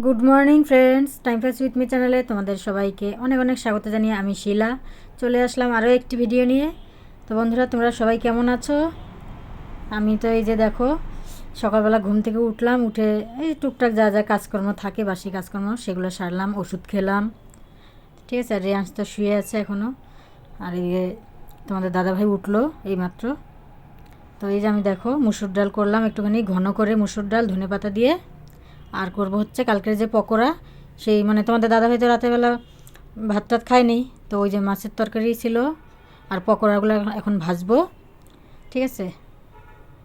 Good morning friends time pass with me চ্যানেলে তোমাদের সবাইকে অনেক অনেক স্বাগত জানিয়ে আমি শিলা। চলে আসলাম আরও একটি ভিডিও নিয়ে। তো বন্ধুরা, তোমরা সবাই কেমন আছো? আমি তো এই যে দেখো, সকালবেলা ঘুম থেকে উঠলাম, উঠে এই টুকটাক যা যা কাজকর্ম থাকে, বাসি কাজকর্ম, সেগুলো সারলাম, ওষুধ খেলাম। ঠিক আছে আর রেয়াংশ তো শুয়ে আছে এখনও আর এদিকে তোমাদের দাদাভাই উঠল এইমাত্র। তো এই যে আমি দেখো, মুসুর ডাল করলাম, একটুখানি ঘন করে মুসুর ডাল ধনে পাতা দিয়ে। আর করব হচ্ছে কালকের যে পকোড়া, সেই মানে তোমাদের দাদা ভাই তো রাতেরবেলা ভাত টাত খায়নি, তো ওই যে মাছের তরকারি ছিল আর পকোড়াগুলো এখন ভাজবো, ঠিক আছে?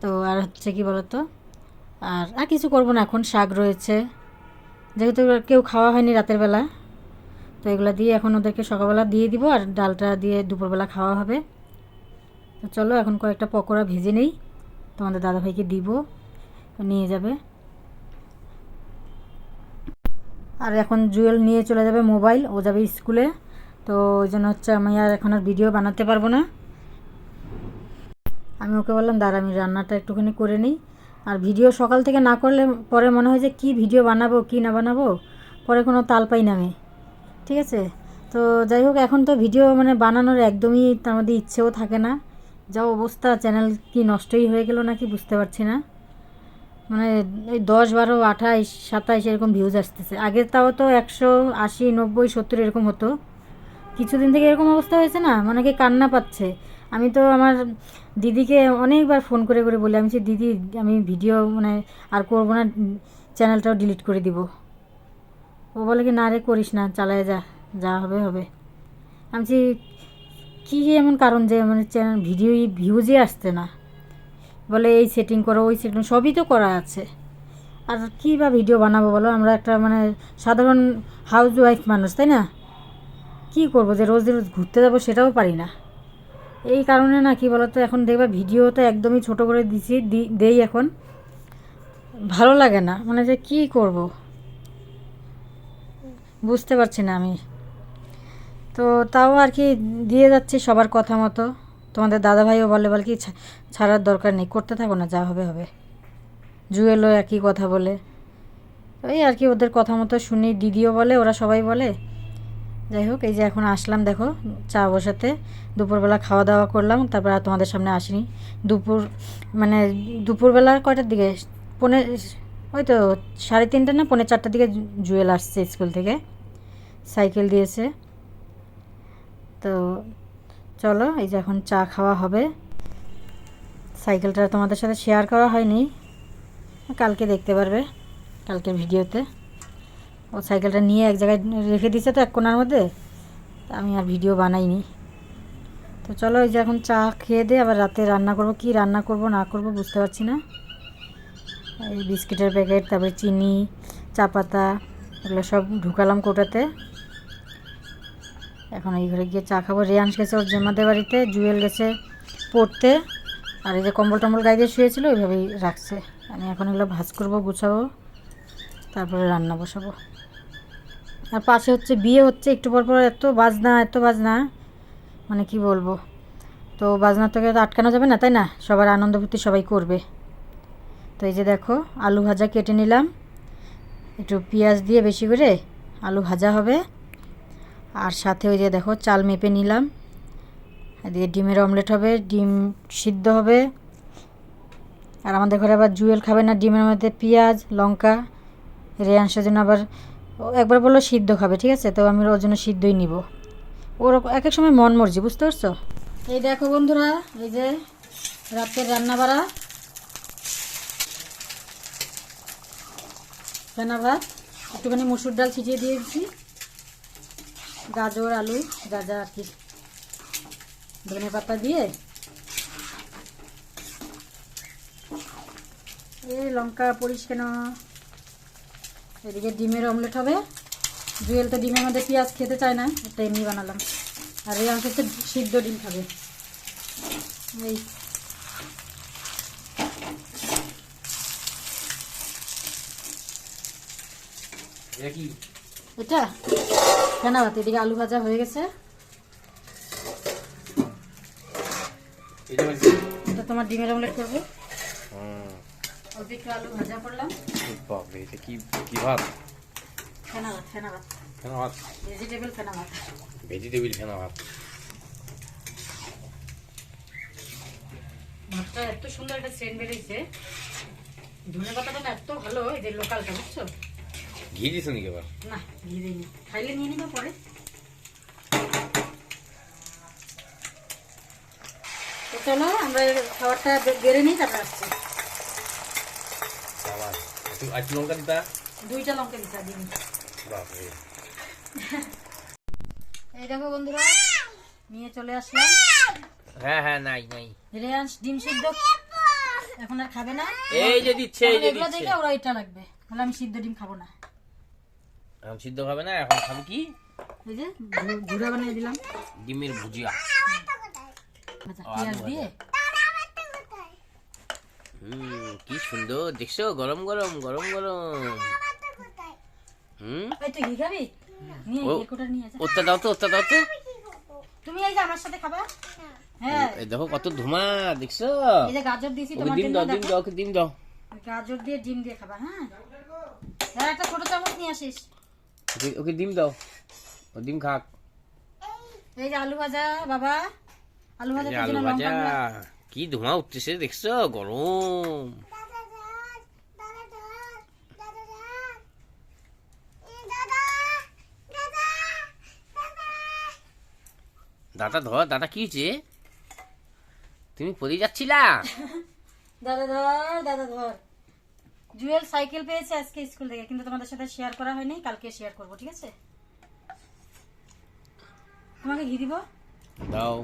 তো আর হচ্ছে কি বলতো? আর আর কিছু করব না, এখন শাক রয়েছে। যেহেতু কেউ খাওয়া হয়নি রাতের বেলা, তো এগুলো দিয়ে এখন ওদেরকে সকালবেলা দিয়ে দিব আর ডালটা দিয়ে দুপুরবেলা খাওয়া হবে। তো চলো, এখন কয়েকটা পকোড়া ভেজে নেই, তোমাদের দাদাভাইকে দিব, নিয়ে যাবে। আর এখন জুয়েল নিয়ে চলে যাবে মোবাইল, ও যাবে স্কুলে। তো ওই জন্য হচ্ছে আমি আর এখন আর ভিডিও বানাতে পারব না। আমি ওকে বললাম, দাঁড়া, আমি রান্নাটা একটুখানি করে নিই। আর ভিডিও সকাল থেকে না করলে পরে মনে হয় যে কী ভিডিও বানাবো, কী না বানাবো, পরে কোনো তাল পাই না আমি। ঠিক আছে? তো যাই হোক, এখন তো ভিডিও মানে বানানোর একদমই তার মধ্যে ইচ্ছেও থাকে না। যা অবস্থা, চ্যানেল কি নষ্টই হয়ে গেল নাকি বুঝতে পারছি না। মানে এই দশ বারো আঠাইশ সাতাইশ এরকম ভিউজ আসতেছে। আগে তাও তো একশো আশি নব্বই সত্তর এরকম হতো। কিছুদিন থেকে এরকম অবস্থা হয়েছে না? মানে কি কান্না পাচ্ছে? আমি তো আমার দিদিকে অনেকবার ফোন করে করে বলি আমি বলছি, দিদি আমি ভিডিও মানে আর করব না চ্যানেলটাও ডিলিট করে দিব। ও বলে কি না রে করিস না চালায় যা যা হবে হবে। আমি কী এমন কারণ যে মানে চ্যানেল ভিডিও ভিউজই আসছে না? বলে, এই সেটিং করো, ওই সেটিং সবই তো করা আছে। আর কী বা ভিডিও বানাবো বলো? আমরা একটা মানে সাধারণ হাউস ওয়াইফ মানুষ, তাই না? কী করব যে রোজ রোজ ঘুরতে যাব সেটাও পারি না। এই কারণে না, কি বলতো, এখন দেখবা ভিডিও তো একদমই ছোট করে দিছি দেই এখন। ভালো লাগে না মানে যে কী করব? বুঝতে পারছি না আমি। তো তাও আর কি দিয়ে যাচ্ছি সবার কথা মতো। তোমাদের দাদাভাইও বলে বলে কি ছাড়ার দরকার নেই, করতে থাকো না, যা হবে হবে। জুয়েলও একই কথা বলে। ওই আর কি, ওদের কথা মতো শুনি, দিদিও বলে, ওরা সবাই বলে। যাই হোক, এই যে এখন আসলাম, দেখো, চা বসাতে। দুপুরবেলা খাওয়া দাওয়া করলাম, তারপর আর তোমাদের সামনে আসিনি। দুপুর মানে দুপুরবেলা কয়টার দিকে? পৌনে, ওই তো সাড়ে তিনটে না, পৌনে চারটার দিকে জুয়েল আসছে স্কুল থেকে। সাইকেল দিয়েছে। তো চলো, এই যে এখন চা খাওয়া হবে। সাইকেলটা তোমাদের সাথে শেয়ার করা হয়নি। কালকে দেখতে পারবে, কালকের ভিডিওতে। ও সাইকেলটা নিয়ে এক জায়গায় রেখে দিয়েছে তো এক কোনার মধ্যে। আমি আর ভিডিও বানাইনি। তো চলো, এই যে এখন চা খেয়ে দিয়ে আবার রাতে রান্না করব। কি রান্না করব, না করব বুঝতে পারছি না। এই বিস্কিটের প্যাকেট, তারপরে চিনি, চা পাতা, এগুলো সব ঢুকালাম কোটাতে। এখন এই ঘরে গিয়ে চা খাব। রেয়াংশ গেছে ওর জেমাদের বাড়িতে, জুয়েল গেছে পড়তে। আর এই যে কম্বল টম্বল গায়ে দিয়ে শুয়েছিল ওইভাবেই রাখছে। আমি এখন এগুলো ভাজ করব, গুছাবো, তারপরে রান্না বসাবো। আর পাশে হচ্ছে, বিয়ে হচ্ছে, একটু পর পর এত বাজনা এত বাজনা। মানে কি বলব? তো বাজনা থেকে তো আটকানো যাবে না, তাই না? সবার আনন্দ ফুর্তি সবাই করবে। তো এই যে দেখো, আলু ভাজা কেটে নিলাম। একটু পেঁয়াজ দিয়ে বেশি করে আলু ভাজা হবে। আর সাথে ওই যে দেখো চাল মেপে নিলাম। এদিকে ডিমের অমলেট হবে, ডিম সিদ্ধ হবে। আর আমাদের ঘরে আবার জুয়েল খাবে না, ডিমের মধ্যে পেঁয়াজ, লঙ্কা রেয়াংশের জন্য আবার একবার বলল সিদ্ধ খাবে, ঠিক আছে? তো আমি ওর জন্য সিদ্ধই নিব। ওর এক এক সময় মন মর্জি, বুঝতে পারছ? এই দেখো বন্ধুরা, এই যে রাতের রান্না বাড়া রান্না ভাত একটুখানি মুসুর ডাল ছিটিয়ে দিয়েছি। গাজর, আলু, যা যা আর কি। ধনে পাতা দিয়ে। এই লঙ্কা পরিস কেন? এদিকে ডিমের অমলেট হবে। জুয়েল তো ডিমের মধ্যে পেঁয়াজ খেতে চায় না, একটা এমনি বানালাম। আর এই অংশ হচ্ছে সিদ্ধ ডিম খাবে। এই। কি? এটা? কেন ভাত এদিকে আলু ভাজা হয়ে গেছে। এটা তোমার ডিমের অমলেট করব। হুম, অল্প একটু আলু ভাজা করলাম। বাপরে এটা কি কি ভাত? ফেনা ভাত ফেনা ভাত ফেনা ভাত ভেজিটেবল ফেনা ভাত ভেজিটেবিল ফেনা ভাত ভাতটা এত সুন্দর একটা সেন্ট বেরিয়েছে। ধনে পাতাটা না এত ভালো এই যে লোকালটা বুঝছ? ঘি নাকি এবার না ঘি দিইনি। খাইলে নিয়ে নিবা পরে। তো চলো আমরা খাবারটা বেড়ে নিই তারপর আসছি। আবার একটু একটু লঙ্কা দিতা? দুইটা লঙ্কা দিতে দিন বাপরে। এই দেখো বন্ধুরা নিয়ে চলে আসলাম। হ্যাঁ হ্যাঁ নাই নাই। ডিম সিদ্ধ। এখন আর খাবে না। এই যে দিচ্ছে এই যে দিচ্ছে। দেখে ওরা এটা লাগবে আমি সিদ্ধ ডিম খাব না। এখন সিদ্ধ হবে না এখন খাবে কি? এই যে ঘু- বানিয়ে দিলাম। ডিমের ভুজিয়া। আচ্ছা পেঁয়াজ দিয়ে? হুম কি সুন্দর দেখছ? গরম গরম গরম গরম। হুম? এই তুই ঘি খাবি? নিয়ে ও। নিয়ে যা। ওটা দাও তো ওটা দাও তো। তুমি এই যে আমার সাথে খাবা? হ্যাঁ। এই দেখো কত ধোঁয়া দেখছ? এই যে গাজর দিয়েছি তোমার ডিম দাও ডিম দাও ডিম দাও। গাজর দিয়ে ডিম দিয়ে খাবা হ্যাঁ? হ্যাঁ একটা ছোট চামচ নিয়ে আসিস। ওকে ওকে ডিম দাও। ও ডিম খাক। এই যে আলু ভাজা বাবা। আলু ভাজা আলু ভাজা। কি ধোঁয়া উঠতেছে দেখছ? গরম। দাদা ধর দাদা কি হয়েছে? তুমি পড়ে যাচ্ছিলা? দাদা ধর দাদা ধর। জুয়েল সাইকেল পেয়েছে আজকে স্কুল থেকে কিন্তু তোমাদের সাথে শেয়ার করা হয়নি কালকে শেয়ার করব ঠিক আছে? তোমাকে ঘি দিব? দাও।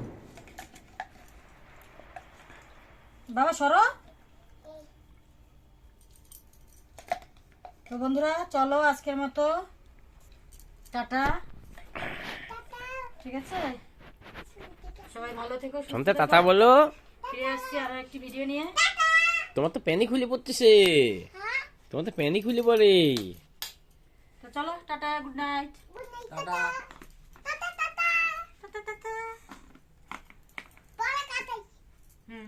বাবা সরো। তো বন্ধুরা চলো আজকের মতো। টাটা। ঠিক আছে? সবাই ভালো থেকো শুনতে। তাতা বলো। ফিরে আসছি আরও একটি ভিডিও নিয়ে। তোমার তো প্যানি খুলে পড়তেছে। তোমাদের প্যানি হইলে পরে তো চলো tata good night tata. Tata tata. হুম।